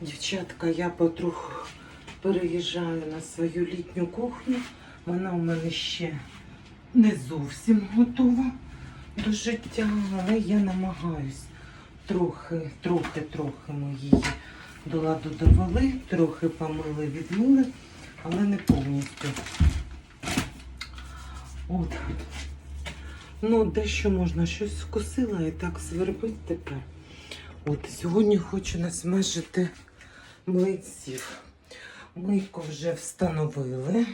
Дівчатка, я потроху переїжджаю на свою літню кухню. Вона у мене ще не зовсім готова до життя, але я намагаюсь трохи, трохи, трохи ми її до ладу довели, трохи помили, відмили, але не повністю. От. Ну, дещо можна щось вкусила і так свербить тепер. От сьогодні хочу насмажити млинців. Мийку вже встановили.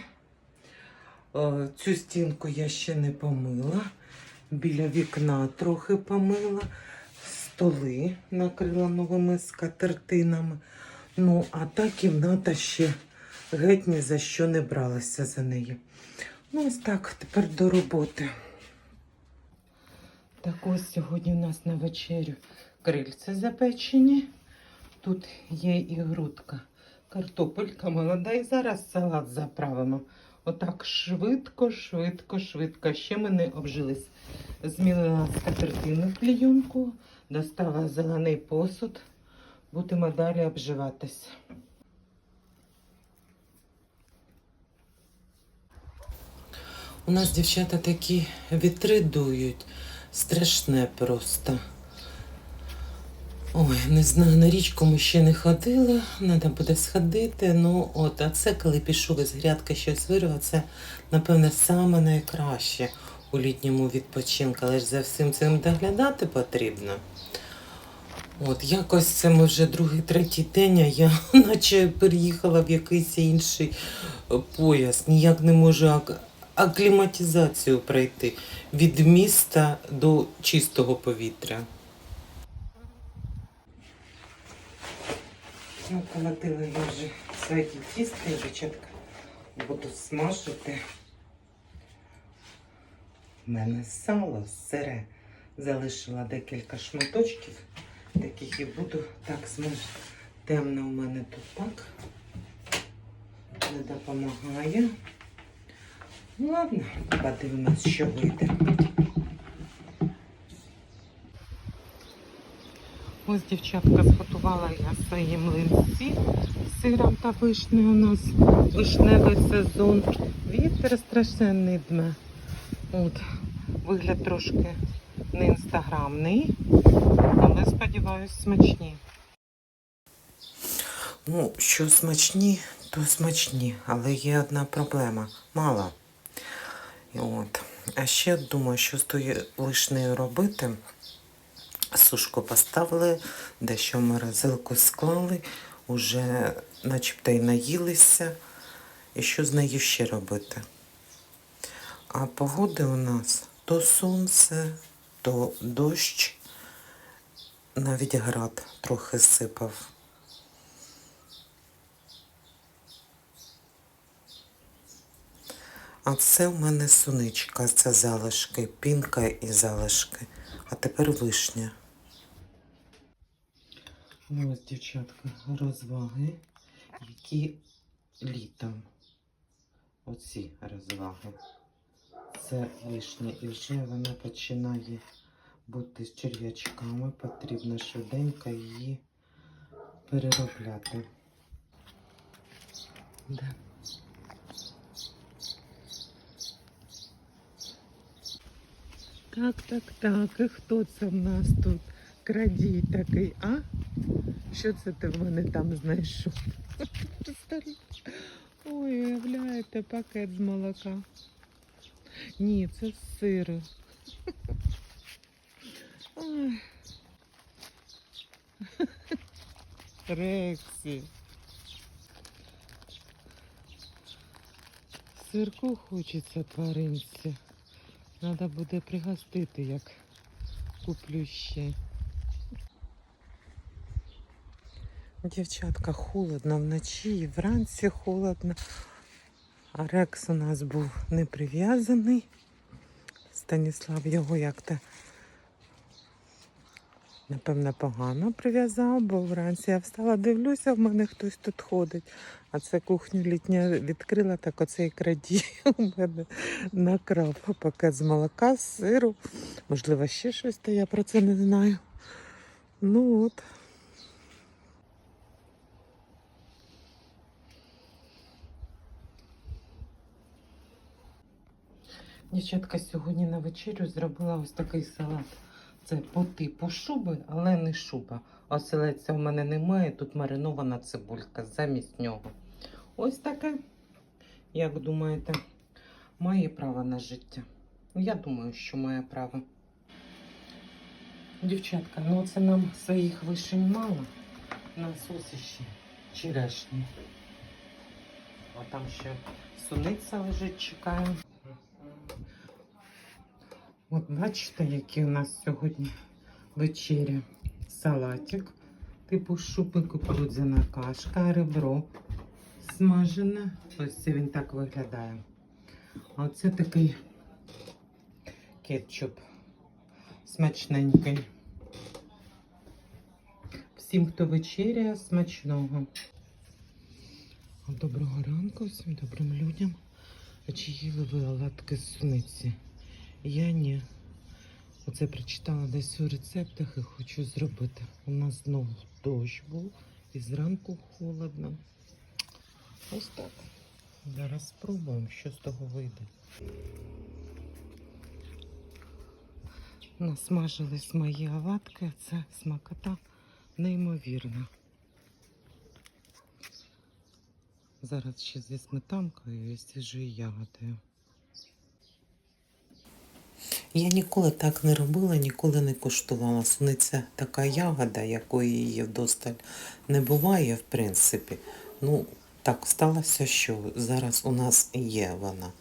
Е, Цю стінку я ще не помила. Біля вікна трохи помила. Столи накрила новими скатертинами. Ну, а та кімната ще геть ні за що не бралася за неї. Ну, ось так, тепер до роботи. Так ось сьогодні у нас на вечерю крильця запечені. Тут є і грудка. Картопелька молода. І зараз салат заправимо. Отак швидко, швидко, швидко. Ще ми не обжились. Змілила скатертину клійонку, достала зелений посуд. Будемо далі обживатись. У нас дівчата такі вітри дують. Страшне просто. Ой, не знаю, на річку ми ще не ходили, треба буде сходити. Ну от, а це коли пішов із грядки щось вирвав, це, напевне, саме найкраще у літньому відпочинку, але ж за всім цим доглядати потрібно. От, якось це ми вже другий, третій день, а я наче переїхала в якийсь інший пояс. Ніяк не можу ак- акліматизацію пройти від міста до чистого повітря. Ну, колотила я вже свої тісто, дівчатка. Буду смажити. У мене сало сире. Залишила декілька шматочків, таких і буду так смажити. Темно у мене тут так. Не допомагає. Ладно, подивимось, що вийде. Ось дівчатка зготувала я свої млинці з сиром та вишнею. У нас вишневий сезон. Вітер страшенний дме. От, вигляд трошки не інстаграмний, але сподіваюсь, смачні. Ну, що смачні, то смачні, але є одна проблема. Мало. От. А ще думаю, що з тою вишнею робити. Сушку поставили, дещо в морозилку склали, уже начебто й наїлися. І що з нею ще робити? А погоди у нас то сонце, то дощ, навіть град трохи сипав. А це в мене суничка, це залишки, пінка і залишки. А тепер вишня. Ось, дівчатка, розваги, які літом. Оці розваги. Це вишня. І вже вона починає бути з черв'ячками. Потрібно швиденько її переробляти. Да. Так, так, так. І хто це в нас тут? Крадій такий, а? Що це ти в мене там знайшов? Ой, уявляєте, пакет з молока. Ні, це з сиру. Рексі. Сирку хочеться тваринці. Треба буде пригостити, як куплю ще. Дівчатка, холодно вночі і вранці холодно. А Рекс у нас був не прив'язаний. Станіслав його як-то, напевно, погано прив'язав, бо вранці я встала, дивлюся, в мене хтось тут ходить. А це кухню літня відкрила, так оцей крадій у мене накрав пакет з молока, з сиру. Можливо, ще щось, та я про це не знаю. Ну от. Дівчатка сьогодні на вечерю зробила ось такий салат. Це по типу шуби, але не шуба. Оселедця в мене немає, тут маринована цибулька замість нього. Ось таке, як думаєте, має право на життя? Я думаю, що має право. Дівчатка, ну це нам своїх вишень мало. На сосище черешні. А там ще суниця лежить, чекаємо. От бачите, які у нас сьогодні вечеря. Салатик, типу шупи, кукурудзяна кашка, ребро смажене. Ось це він так виглядає. А оце такий кетчуп смачненький. Всім, хто вечеряє, смачного. Доброго ранку всім добрим людям. А чи їли ви оладки з суниці? Я ні. Оце прочитала десь у рецептах і хочу зробити. У нас знову дощ був і зранку холодно. Ось так. Зараз спробуємо, що з того вийде. Насмажились мої оладки, це смакота неймовірна. Зараз ще зі сметанкою і свіжою ягодою. Я ніколи так не робила, ніколи не куштувала. Суниця така ягода, якої її вдосталь не буває, в принципі. Ну, так сталося, що зараз у нас є вона.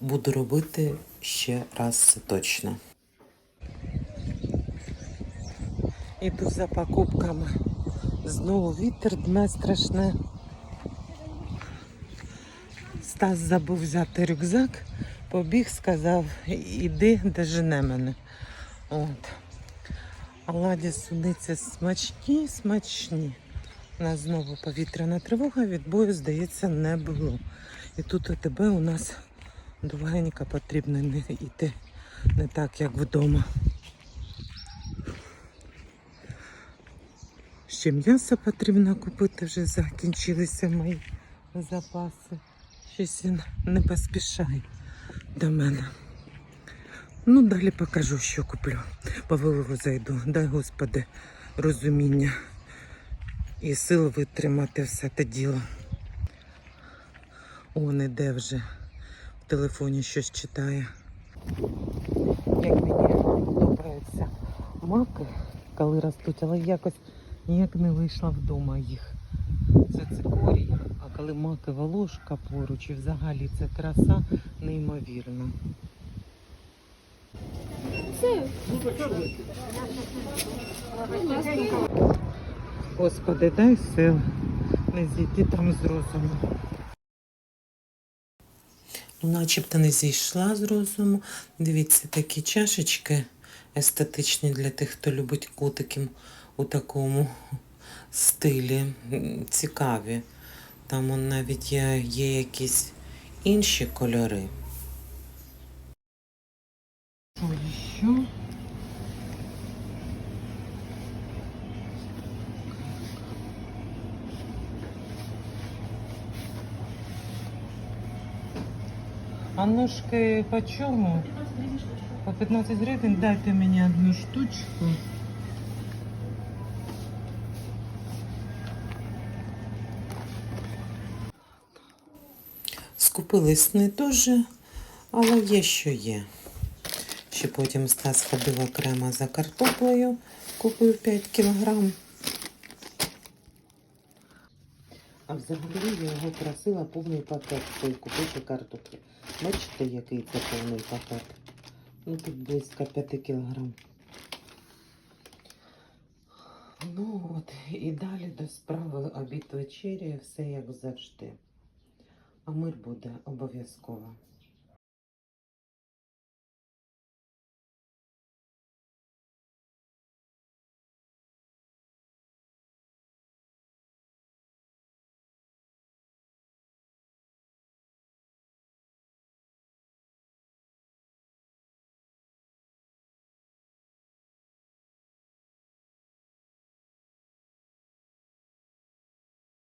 Буду робити ще раз це точно. Іду за покупками. Знову вітер дме страшне. Стас забув взяти рюкзак, побіг, сказав, іди, дожене мене. От. Оладі суниці смачні, смачні. У нас знову повітряна тривога, відбою, здається, не було. І тут у тебе у нас довгенько потрібно не йти не так, як вдома. Ще м'ясо потрібно купити, вже закінчилися мої запаси. Щось не поспішає до мене. Ну, далі покажу, що куплю. По виливу зайду. Дай Господи розуміння і сил витримати все те діло. Он іде вже в телефоні щось читає. Як мені подобаються маки, коли ростуть, але якось ніяк не вийшла вдома їх. Це цикорій, коли маки волошка поруч, і взагалі це краса неймовірна. Господи, дай сил не зійти там з розуму. Начебто не зійшла з розуму. Дивіться, такі чашечки естетичні для тих, хто любить котиків у такому стилі. Цікаві. Там навіть є, якісь інші кольори. Що ще? А ножки по чому? По 15 гривень дайте мені одну штучку. Скупились не дуже, але є що є. Ще потім Стас ходив окремо за картоплею, купив 5 кілограм. А взагалі я його просила повний пакет купити картоплі. Бачите, який це повний пакет? Ну тут близько 5 кілограм. Ну от, і далі до справи обід вечеря, все як завжди. А мир буде обов'язково.